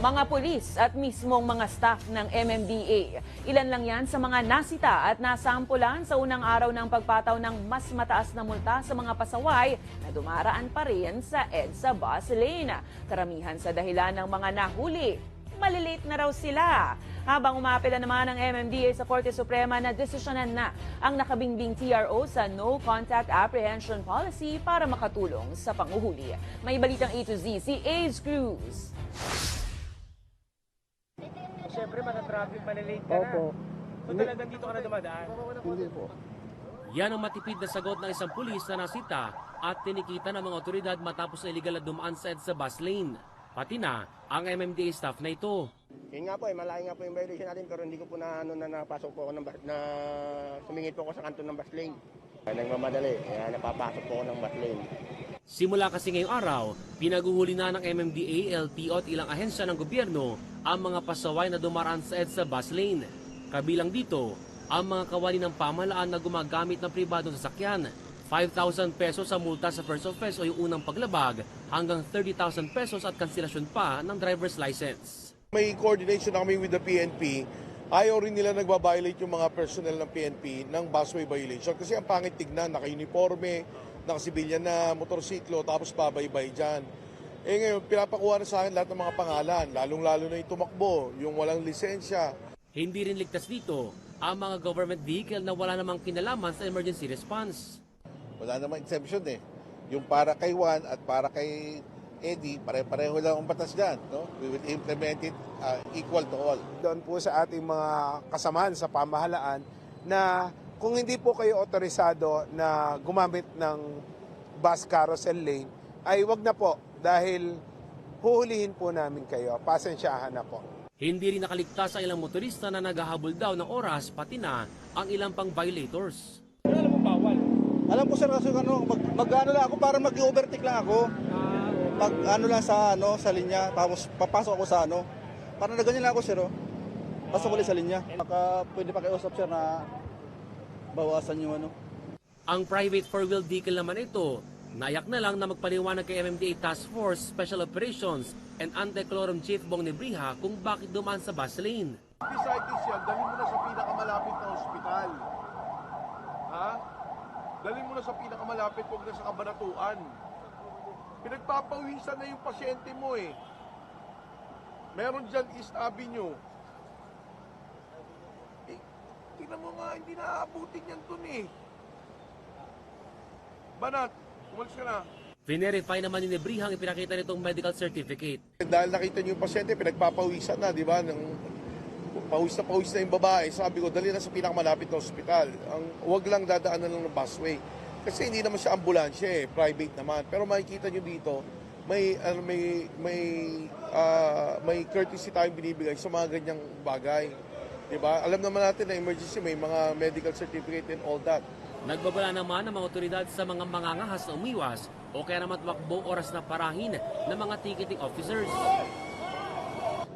mga pulis at mismong mga staff ng MMDA. Ilan lang yan sa mga nasita at nasampulan sa unang araw ng pagpataw ng mas mataas na multa sa mga pasaway na dumaraan pa rin sa EDSA bus lane. Karamihan sa dahilan ng mga nahuli, malilate na raw sila. Habang umapela naman ng MMDA sa Korte Suprema na desisyonan na ang nakabingbing TRO sa No Contact Apprehension Policy para makatulong sa panguhuli. May balitang A to Z si Ace Cruz. Matatraffic, malilate ka Opo. na. So talagang dito ka na dumadaan. Hindi po. Yan ang matipid na sagot ng isang pulis na nasita at tinikita ng mga otoridad matapos na illegal na dumaan sa EDSA bus lane. Pati na ang MMDA staff na ito. Yun nga po, eh, malayo nga po yung violation natin pero hindi ko po na, ano, na napasok po ako ng bus, na sumingit po ako sa kanto ng bus lane. Ay, nagmamadali, kaya napapasok po ako ng bus lane. Simula kasi ngayong araw, pinaguhuli na ng MMDA, LTO at ilang ahensya ng gobyerno ang mga pasaway na dumaraan sa EDSA bus lane. Kabilang dito, ang mga kawani ng pamahalaan na gumagamit ng pribadong sasakyan. 5,000 pesos sa multa sa first offense o yung unang paglabag hanggang 30,000 pesos at kanselasyon pa ng driver's license. May coordination na kami with the PNP. Ayaw rin nila nagbabiolate yung mga personnel ng PNP ng busway violation. Kasi ang pangit tignan, naka-uniforme, naka-sibilyan na motorsiklo, tapos babaybay dyan. Eh ngayon, pinapakuha na sa akin lahat ng mga pangalan, lalong-lalo na yung tumakbo, yung walang lisensya. Hindi rin ligtas dito ang mga government vehicle na wala namang kinalaman sa emergency response. Wala namang exemption eh. Yung para kay Juan at para kay Eddie, pare-pareho lang ang batas dyan. No? We will implement it uh, equal to all. doon po sa ating mga kasamahan sa pamahalaan na kung hindi po kayo otorisado na gumamit ng bus carousel lane, ay wag na po dahil huhulihin po namin kayo. Pasensyahan na po. Hindi rin nakaligtas ang ilang motorista na naghahabol daw ng oras pati na ang ilang pang violators. Pero alam mo, bawal. Alam ko sir kasi ano, mag, mag-ano lang ako para mag-overtake lang ako. Ah, Mag ano lang sa ano sa linya tapos papasok ako sa ano. Para na ganyan lang ako sir oh. Pasok ulit sa linya. Baka pwede pa kayo usap sir na bawasan yung ano. Ang private four-wheel vehicle naman ito, nayak na lang na magpaliwanag kay MMDA Task Force Special Operations and Anti-Clorum Chief Bong Nebriha kung bakit dumaan sa bus lane. Besides yan, dalhin mo na sa pinakamalapit na ospital. Ha? Dalhin mo na sa pinakamalapit, huwag na sa kabanatuan. Pinagpapawisan na yung pasyente mo eh. Meron dyan East Avenue. Eh, tingnan mo nga, hindi naaabutin yan dun eh. Banat, umalis ka na. Verify naman ni Nebriha ang ipinakita nitong medical certificate. Dahil nakita niyo yung pasyente, pinagpapawisan na, di ba? Nang pawis na pawis na yung babae, sabi ko, dali na sa pinakamalapit na ospital. Ang, wag lang dadaanan lang ng busway. Kasi hindi naman siya ambulansya eh, private naman. Pero makikita niyo dito, may ano, may may ah, may courtesy tayong binibigay sa mga ganyang bagay. 'Di ba? Alam naman natin na emergency may mga medical certificate and all that. Nagbabala naman ang mga otoridad sa mga mangangahas na umiwas o kaya naman tumakbo oras na parahin ng mga ticketing officers.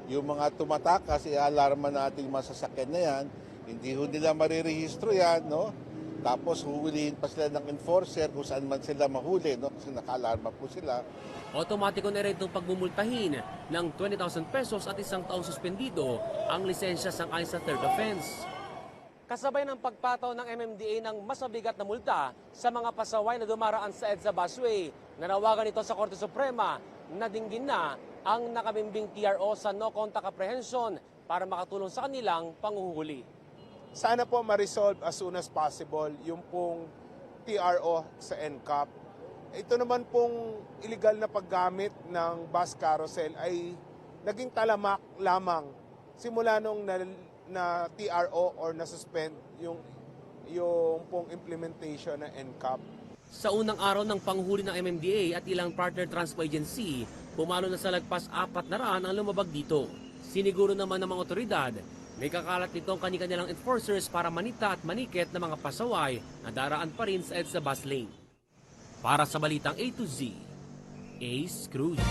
Yung mga tumatakas, i-alarma natin yung mga sasakyan na yan. Hindi ho nila marirehistro yan, no? Tapos huhulihin pa sila ng enforcer kung saan man sila mahuli, no? Kasi naka-alarma po sila. Otomatiko na rin itong pagmumultahin ng 20,000 pesos at isang taong suspendido ang lisensya sang ayon sa third offense. Kasabay ng pagpataw ng MMDA ng mas mabigat na multa sa mga pasaway na dumaraan sa EDSA busway, nanawagan ito sa Korte Suprema na dinggin na ang nakabimbing TRO sa no contact apprehension para makatulong sa kanilang panguhuli. Sana po ma-resolve as soon as possible yung pong TRO sa NCAP. Ito naman pong illegal na paggamit ng bus carousel ay naging talamak lamang simula nung na, na TRO or na-suspend yung, yung pong implementation ng NCAP. Sa unang araw ng panghuli ng MMDA at ilang partner transpo agency, pumalo na sa lagpas apat na raan ang lumabag dito. Siniguro naman ng mga otoridad, may kakalat nito ang kanilang enforcers para manita at maniket ng mga pasaway na daraan pa rin sa EDSA bus lane. Para sa Balitang A to Z, Ace Cruz.